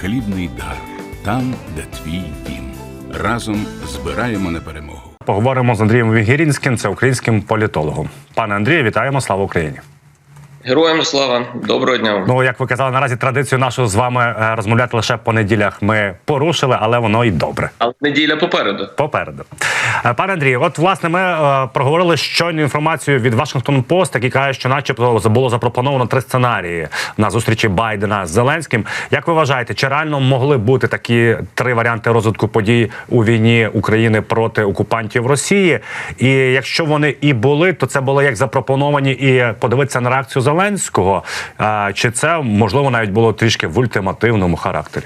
Хлібний дар там, де твій дім. Разом збираємо на перемогу. Поговоримо з Андрієм Вігірінським, це українським політологом. Пане Андрію, вітаємо! Слава Україні! Героям слава, доброго дня. Ну як ви казали, наразі традицію нашу з вами е, розмовляти лише по неділях ми порушили, але воно і добре. Але неділя попереду. Попереду, пане Андрію, от власне ми е, проговорили щойну інформацію від Вашингтон Пост, який каже, що, начебто, було запропоновано три сценарії на зустрічі Байдена з Зеленським. Як ви вважаєте, чи реально могли бути такі три варіанти розвитку подій у війні України проти окупантів Росії? І якщо вони і були, то це були як запропоновані, і подивитися на реакцію Зеленського, е, чи це можливо навіть було трішки в ультимативному характері?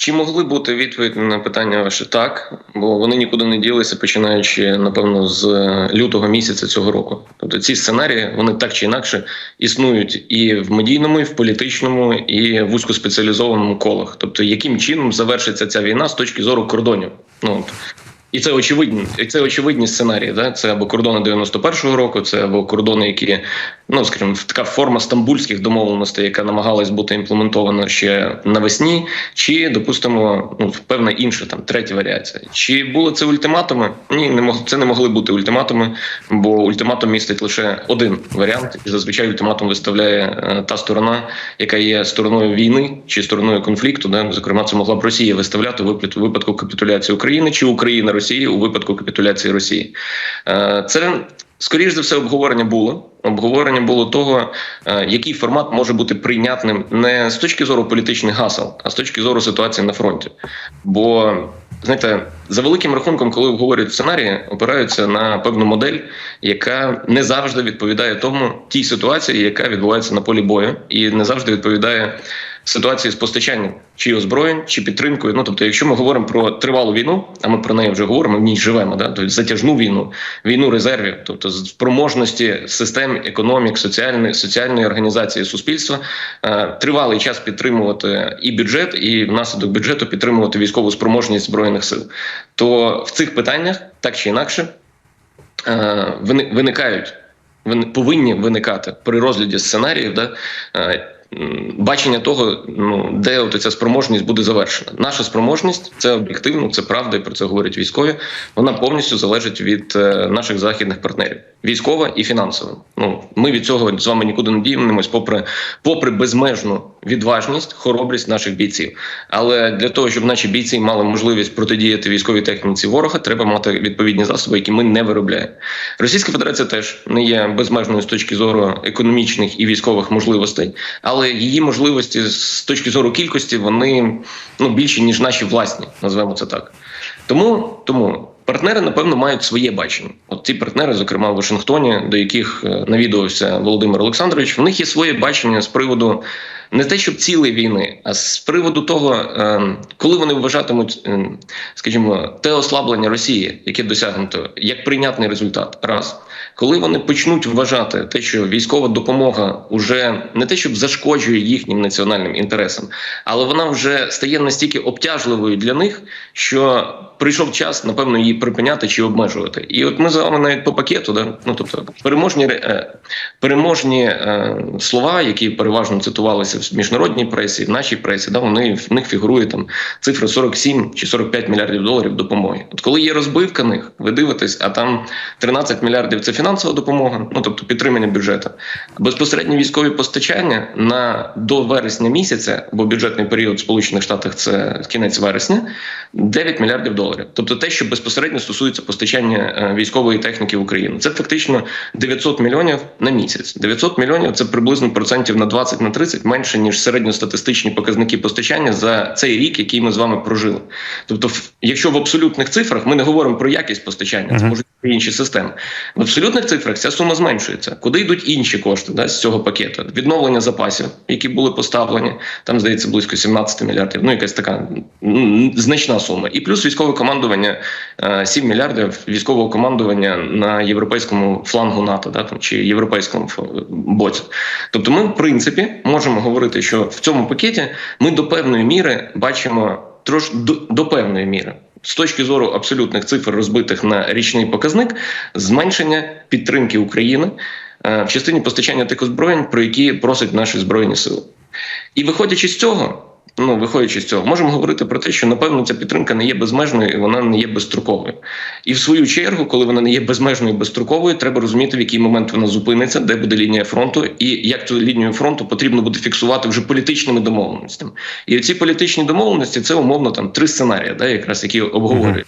Чи могли бути відповідь на питання ваше так? Бо вони нікуди не ділися, починаючи напевно з лютого місяця цього року. Тобто ці сценарії вони так чи інакше існують і в медійному, і в політичному, і в вузькоспеціалізованому колах. Тобто, яким чином завершиться ця війна з точки зору кордонів? Ну. І це очевидні, і це очевидні сценарії. Да? Це або кордони 91-го року, це або кордони, які ну скажімо, така форма стамбульських домовленостей, яка намагалась бути імплементована ще навесні, чи допустимо, ну певна інша там третя варіація. Чи були це ультиматуми? Ні, не мог це не могли бути ультиматуми, бо ультиматум містить лише один варіант, і зазвичай ультиматум виставляє е, та сторона, яка є стороною війни чи стороною конфлікту. Да? Зокрема, це могла б Росія виставляти у випадку капітуляції України чи Україна Росії у випадку капітуляції Росії. Е, Це скоріш за все обговорення було. Обговорення було того, е, який формат може бути прийнятним не з точки зору політичних гасел, а з точки зору ситуації на фронті. Бо знаєте, за великим рахунком, коли обговорюють сценарії, опираються на певну модель, яка не завжди відповідає тому тій ситуації, яка відбувається на полі бою, і не завжди відповідає ситуації з постачанням чи озброєнь, чи підтримкою. Ну тобто, якщо ми говоримо про тривалу війну, а ми про неї вже говоримо, в ній живемо, да тобто затяжну війну, війну резервів, тобто спроможності систем економік, соціальної соціальної організації суспільства, е, тривалий час підтримувати і бюджет, і внаслідок бюджету підтримувати військову спроможність збройних сил. То в цих питаннях так чи інакше е, виникають. Повинні виникати при розгляді сценаріїв, да, е, бачення того, ну де от ця спроможність буде завершена. Наша спроможність це об'єктивно, це правда, і про це говорять військові. Вона повністю залежить від е, наших західних партнерів, військова і фінансова. Ну ми від цього з вами нікуди не діємось, попри попри безмежну відважність, хоробрість наших бійців. Але для того, щоб наші бійці мали можливість протидіяти військовій техніці ворога, треба мати відповідні засоби, які ми не виробляємо. Російська Федерація теж не є безмежною з точки зору економічних і військових можливостей, але її можливості з точки зору кількості вони ну більші ніж наші власні, назвемо це так. Тому тому. Партнери, напевно, мають своє бачення. От ці партнери, зокрема в Вашингтоні, до яких е, навідувався Володимир Олександрович, в них є своє бачення з приводу не те, щоб цілої війни, а з приводу того, е, коли вони вважатимуть, е, скажімо, те ослаблення Росії, яке досягнуто, як прийнятний результат, раз. Коли вони почнуть вважати те, що військова допомога вже не те, щоб зашкоджує їхнім національним інтересам, але вона вже стає настільки обтяжливою для них, що прийшов час, напевно, її припиняти чи обмежувати. І от ми з вами навіть по пакету, да? ну тобто переможні е, переможні е, слова, які переважно цитувалися в міжнародній пресі, в нашій пресі, да, вони в них фігурує там цифра 47 чи 45 мільярдів доларів допомоги. От коли є розбивка них, ви дивитесь, а там 13 мільярдів це фінансова допомога, ну тобто підтримання бюджету. Безпосередньо військові постачання на до вересня місяця, бо бюджетний період в Сполучених Штатах це кінець вересня, 9 мільярдів доларів. Тобто те, що безпосередньо стосується постачання е, військової техніки в Україну, це фактично 900 мільйонів на місяць. 900 мільйонів це приблизно процентів на 20 на 30 менше ніж середньостатистичні показники постачання за цей рік, який ми з вами прожили. Тобто, якщо в абсолютних цифрах ми не говоримо про якість постачання, це можуть інші системи. В абсолютних цифрах ця сума зменшується. Куди йдуть інші кошти да, з цього пакету? Відновлення запасів, які були поставлені, там здається близько 17 мільярдів. Ну якась така значна сума. І плюс військове командування е, 7 мільярдів військового командування на європейському флангу НАТО, да, там, чи європейському боці. Тобто, ми, в принципі, можемо говорити, що в цьому пакеті ми до певної міри бачимо трош до, до певної міри. З точки зору абсолютних цифр, розбитих на річний показник, зменшення підтримки України е, в частині постачання тих озброєнь, про які просять наші збройні сили. І виходячи з цього, Ну, виходячи з цього, можемо говорити про те, що напевно ця підтримка не є безмежною і вона не є безстроковою. І в свою чергу, коли вона не є безмежною і безстроковою, треба розуміти, в який момент вона зупиниться, де буде лінія фронту, і як цю лінію фронту потрібно буде фіксувати вже політичними домовленостями. І ці політичні домовленості це умовно там три сценарії, да, якраз які обговорюють.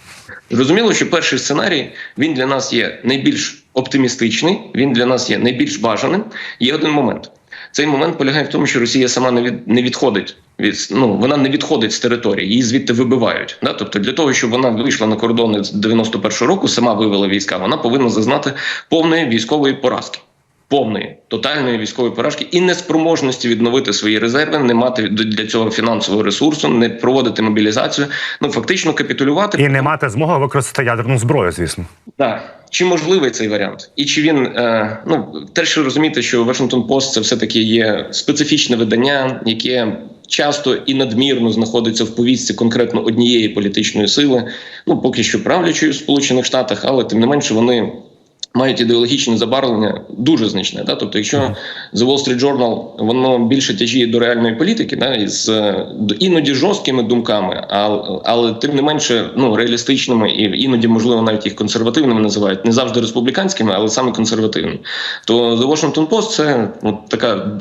Зрозуміло, що перший сценарій він для нас є найбільш оптимістичний, він для нас є найбільш бажаним. Є один момент. Цей момент полягає в тому, що Росія сама не від не відходить від ну вона не відходить з території, її звідти вибивають. Да? Тобто, для того, щоб вона вийшла на кордони з 91-го року, сама вивела війська, вона повинна зазнати повної військової поразки. Повної тотальної військової поразки і неспроможності відновити свої резерви, не мати для цього фінансового ресурсу, не проводити мобілізацію. Ну фактично капітулювати І не мати змоги використати ядерну зброю, звісно. так. Чи можливий цей варіант? І чи він е, ну теж розумієте, що Washington Post це все таки є специфічне видання, яке часто і надмірно знаходиться в повістці конкретно однієї політичної сили, ну поки що правлячої в Сполучених Штатах, але тим не менше вони. Мають ідеологічне забарвлення дуже значне. Да? Тобто, якщо The Wall Street Journal воно більше тяжіє до реальної політики, да? із е, іноді жорсткими думками, але, але тим не менше ну, реалістичними і іноді, можливо, навіть їх консервативними називають, не завжди республіканськими, але саме консервативними. То The Washington Post це ну, така.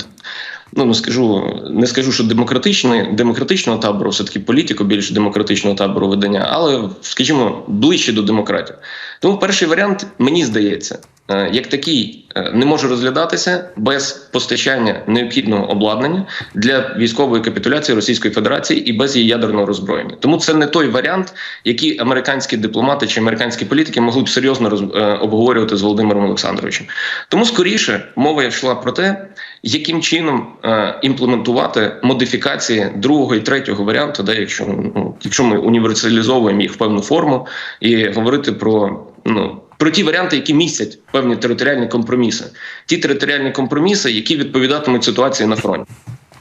Ну, не скажу, не скажу, що демократичний, демократичного табору, все таки політико більш демократичного табору видання, але, скажімо, ближче до демократії. Тому перший варіант, мені здається, е, як такий е, не може розглядатися без постачання необхідного обладнання для військової капітуляції Російської Федерації і без її ядерного роззброєння. Тому це не той варіант, який американські дипломати чи американські політики могли б серйозно роз, е, обговорювати з Володимиром Олександровичем. Тому скоріше мова йшла про те, яким чином імплементувати модифікації другого і третього варіанту, да, якщо ну, якщо ми універсалізовуємо їх в певну форму і говорити про ну. Про ті варіанти, які містять певні територіальні компроміси, ті територіальні компроміси, які відповідатимуть ситуації на фронті.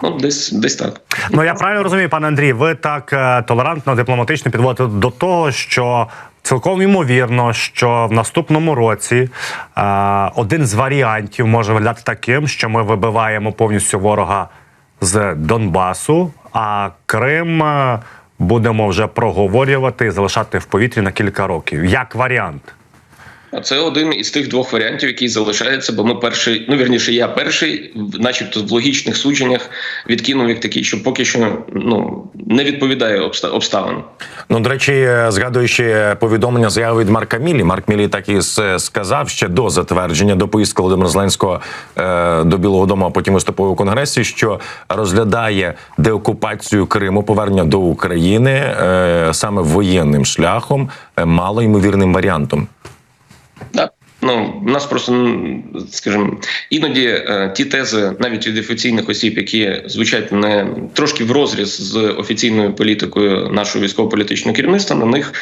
Ну, десь десь так. Ну я правильно розумію, пане Андрій, ви так е, толерантно, дипломатично підводите до того, що цілком ймовірно, що в наступному році е, один з варіантів може виглядати таким, що ми вибиваємо повністю ворога з Донбасу, а Крим е, будемо вже проговорювати і залишати в повітрі на кілька років. Як варіант. А це один із тих двох варіантів, який залишається, бо ми перший, ну вірніше, я перший, начебто в логічних судженнях відкинув як такий, що поки що ну не відповідає обста- обставинам. Ну, до речі, е, згадуючи повідомлення заяви від Марка Мілі, Марк Мілі так і сказав ще до затвердження, до поїздки Володимира Зеленського е, до Білого Дому, а потім виступив у конгресі, що розглядає деокупацію Криму, повернення до України е, саме воєнним шляхом, е, малоймовірним варіантом. Так. Ну, у нас просто, м, скажімо, іноді е, ті тези, навіть від офіційних осіб, які звучать не трошки в розріз з офіційною політикою нашого військово-політичного керівництва, на них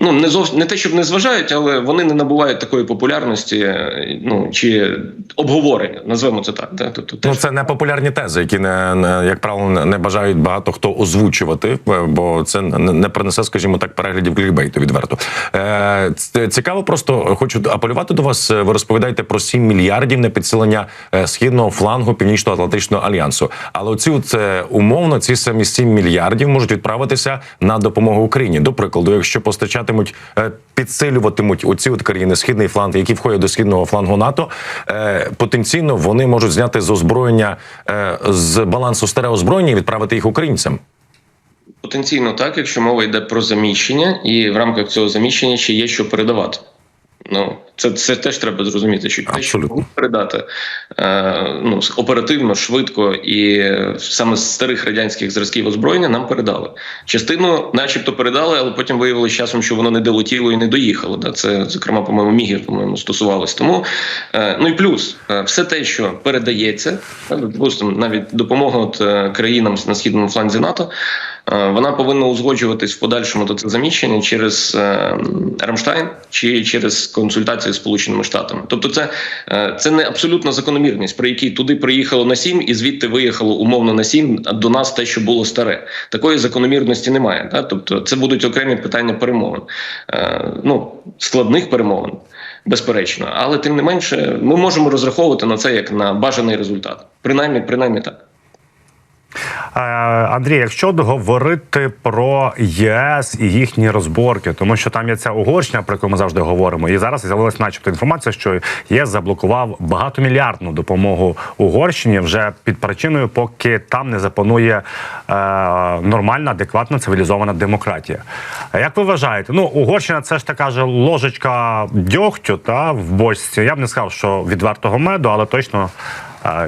ну не зовсім не те, щоб не зважають, але вони не набувають такої популярності, е, ну чи обговорення, назвемо це так. Да? Тобто, Ну, це не популярні тези, які не, не як правило не- бажають багато хто озвучувати, е, бо це не принесе, скажімо так, переглядів клікбейту відверто. Е, цікаво, просто хочу апелювати до вас. Ви розповідаєте про 7 мільярдів на підсилення е, східного флангу Північно-Атлантичного альянсу. Але оці от, е, умовно ці самі 7 мільярдів можуть відправитися на допомогу Україні. До прикладу, якщо постачатимуть, е, підсилюватимуть оці от країни східний фланг, які входять до східного флангу НАТО, е, потенційно вони можуть зняти з озброєння е, з балансу старе озброєння і відправити їх українцям. Потенційно так, якщо мова йде про заміщення, і в рамках цього заміщення ще є що передавати. Ну, це, це теж треба зрозуміти, що те, що передати е, ну, оперативно, швидко і саме з старих радянських зразків озброєння нам передали. Частину, начебто, передали, але потім виявилося часом, що воно не долетіло і не доїхало. Да? Це, зокрема, по-моєму, мігів, по-моєму, стосувалось. Тому, е, ну і плюс, е, все те, що передається, допустимо, навіть допомога от, е, країнам на східному фланзі НАТО. Е, Вона повинна узгоджуватись в подальшому до це заміщення через е, Рамштайн чи через консультації з Сполученими Штатами. Тобто, це, е, це не абсолютна закономірність, при якій туди приїхало на сім і звідти виїхало умовно на сім, до нас те, що було старе. Такої закономірності немає. Да? Тобто, це будуть окремі питання перемовин, ну складних перемовин. Безперечно, але тим не менше, ми можемо розраховувати на це як на бажаний результат. Принаймні, принаймні так. Е, Андрій, якщо говорити про ЄС і їхні розборки, тому що там є ця Угорщина, про яку ми завжди говоримо, і зараз з'явилася начебто інформація, що ЄС заблокував багатомільярдну допомогу Угорщині вже під причиною, поки там не запанує е, нормальна, адекватна, цивілізована демократія. Як ви вважаєте? Ну, Угорщина це ж така ж ложечка дьогтю та в бочці. Я б не сказав, що відвертого меду, але точно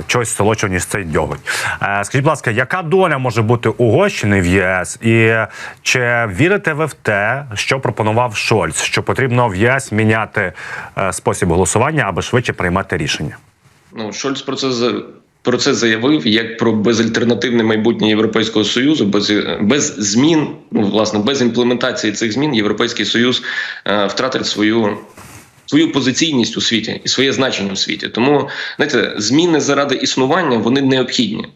чогось солодшого, ніж цей дьоготь. Е, Скажіть, будь ласка, яка доля може бути Угорщини в ЄС? І чи вірите ви в те, що пропонував Шольц, що потрібно в ЄС міняти е, спосіб голосування, аби швидше приймати рішення? Ну, Шольц про це про це заявив як про безальтернативне майбутнє Європейського союзу, без, без змін, ну власне, без імплементації цих змін Європейський Союз е, втратить свою. Свою позиційність у світі і своє значення у світі, тому знаєте, зміни заради існування вони необхідні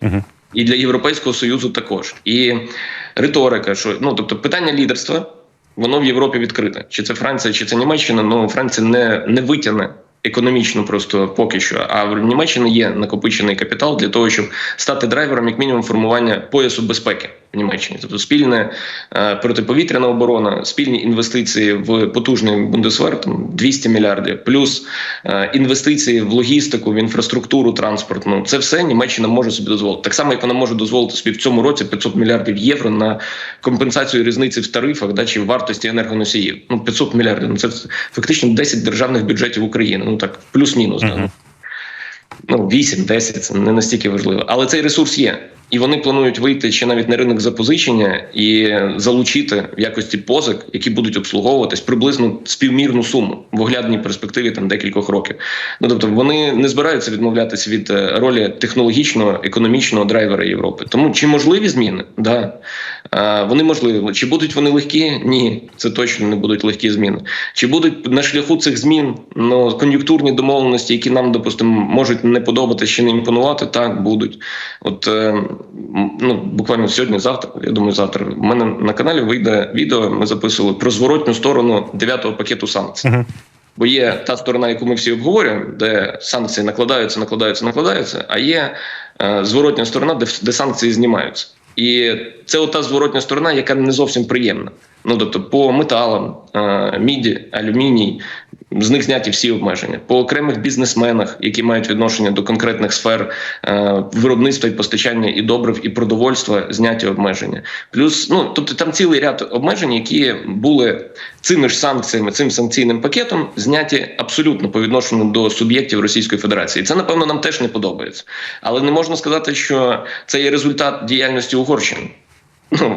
і для європейського союзу також. І риторика, що ну тобто питання лідерства, воно в Європі відкрите. Чи це Франція, чи це Німеччина? Ну Франція не, не витягне економічно просто поки що. А в Німеччині є накопичений капітал для того, щоб стати драйвером, як мінімум, формування поясу безпеки в Німеччині, тобто спільна е, протиповітряна оборона, спільні інвестиції в потужний бундесвер, там 200 мільярдів, плюс е, інвестиції в логістику, в інфраструктуру транспортну. Це все Німеччина може собі дозволити. Так само, як вона може дозволити собі в цьому році 500 мільярдів євро на компенсацію різниці в тарифах, да, чи в вартості енергоносіїв. Ну 500 мільярдів. Ну це фактично 10 державних бюджетів України. Ну так плюс-мінус. Да. Ну, ну 8-10, це не настільки важливо. Але цей ресурс є. І вони планують вийти ще навіть на ринок запозичення і залучити в якості позик, які будуть обслуговуватись приблизно співмірну суму в оглядній перспективі там декількох років. Ну тобто вони не збираються відмовлятися від е, ролі технологічного економічного драйвера Європи. Тому чи можливі зміни? Да. Е, Вони можливі. Чи будуть вони легкі? Ні, це точно не будуть легкі зміни. Чи будуть на шляху цих змін ну, кон'юнктурні домовленості, які нам, допустимо, можуть не подобатися чи не імпонувати? Так, будуть. От е, ну, буквально сьогодні, завтра, я думаю, завтра в мене на каналі вийде відео. Ми записували про зворотню сторону дев'ятого пакету санкцій. Бо є та сторона, яку ми всі обговорюємо, де санкції накладаються, накладаються, накладаються, а є е, зворотня сторона, де, де санкції знімаються. І це ота зворотня сторона, яка не зовсім приємна. Ну тобто, по металам, е, міді, алюміній, з них зняті всі обмеження. По окремих бізнесменах, які мають відношення до конкретних сфер е, виробництва і постачання і добрив, і продовольства, зняті обмеження. Плюс, ну тобто, там цілий ряд обмежень, які були цими ж санкціями, цим санкційним пакетом, зняті абсолютно по відношенню до суб'єктів Російської Федерації. Це напевно нам теж не подобається, але не можна сказати, що це є результат діяльності Угорщини.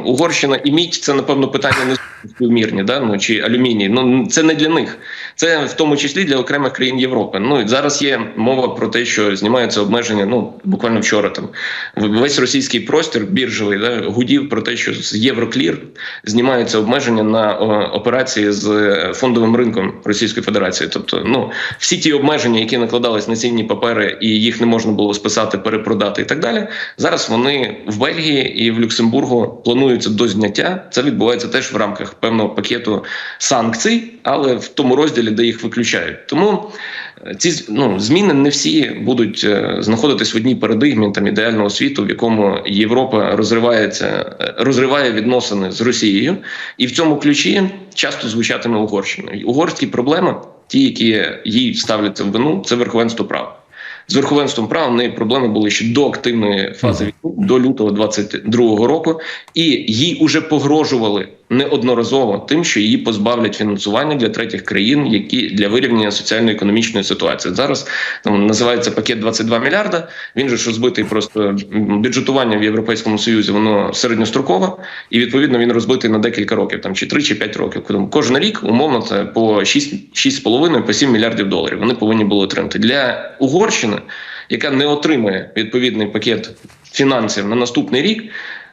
Угорщина і мідь це напевно питання не співмірні, да? ну, чи алюміній. Ну це не для них. Це в тому числі для окремих країн Європи. Ну і зараз є мова про те, що знімаються обмеження. Ну буквально вчора там весь російський простір біржовий да, гудів про те, що з Євроклір знімаються обмеження на операції з е, фондовим ринком Російської Федерації. Тобто, ну всі ті обмеження, які накладались на цінні папери, і їх не можна було списати, перепродати і так далі. Зараз вони в Бельгії і в Люксембургу плануються до зняття. Це відбувається теж в рамках певного пакету санкцій, але в тому розділі, де їх виключають. Тому е, ці ну, зміни не всі будуть е, знаходитись в одній парадигмі там ідеального світу, в якому Європа розривається, е, розриває відносини з Росією, і в цьому ключі часто звучатиме Угорщина. Угорські проблеми, ті, які їй ставляться в вину, це верховенство права. З верховенством права в неї проблеми були ще до активної фази війни, до лютого 22-го року, і їй уже погрожували неодноразово тим, що її позбавлять фінансування для третіх країн, які для вирівняння соціально-економічної ситуації. Зараз там називається пакет 22 мільярда. Він же ж розбитий просто бюджетування в Європейському Союзі, воно середньострокове, і відповідно він розбитий на декілька років, там чи 3, чи 5 років. Кожен рік умовно це по 6, 6,5 по 7 мільярдів доларів. Вони повинні були отримати для Угорщини, яка не отримує відповідний пакет фінансів на наступний рік.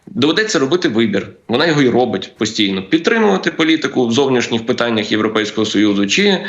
Доведеться робити вибір. Вона його і робить постійно: підтримувати політику в зовнішніх питаннях Європейського союзу чи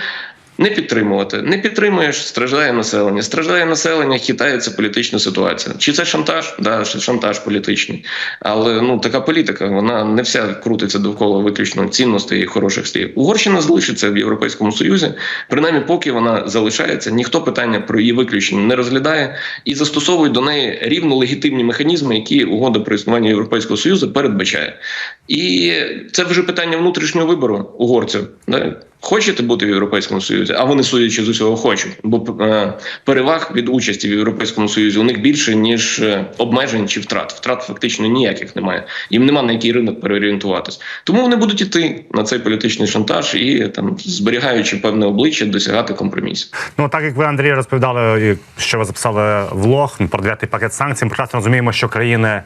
Не підтримувати. Не підтримуєш, страждає населення. Страждає населення, хитається політична ситуація. Чи це шантаж? Да, шантаж політичний. Але ну така політика, вона не вся крутиться довкола виключно цінностей і хороших слів. Угорщина залишиться в Європейському Союзі. Принаймні, поки вона залишається, ніхто питання про її виключення не розглядає і застосовує до неї рівно легітимні механізми, які угода про існування Європейського Союзу передбачає. І це вже питання внутрішнього вибору угорців. Да? Хочете бути в Європейському Союзі, а вони судячи з усього хочуть, бо е, переваг від участі в Європейському Союзі у них більше ніж е, обмежень чи втрат. Втрат фактично ніяких немає. Їм нема на який ринок переорієнтуватись. Тому вони будуть іти на цей політичний шантаж і там зберігаючи певне обличчя, досягати компромісів. Ну так як ви Андрій розповідали, що ви записали влог про дев'ятий пакет санкцій, ми прекрасно розуміємо, що країни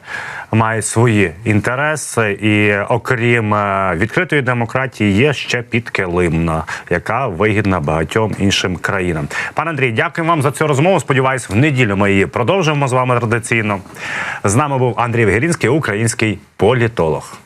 мають свої інтереси, і окрім е, відкритої демократії, є ще підкилимна, яка вигідна багатьом іншим країнам. Пане Андрій, дякую вам за цю розмову. Сподіваюсь, в неділю ми її продовжимо з вами традиційно. З нами був Андрій Вегерінський, український політолог.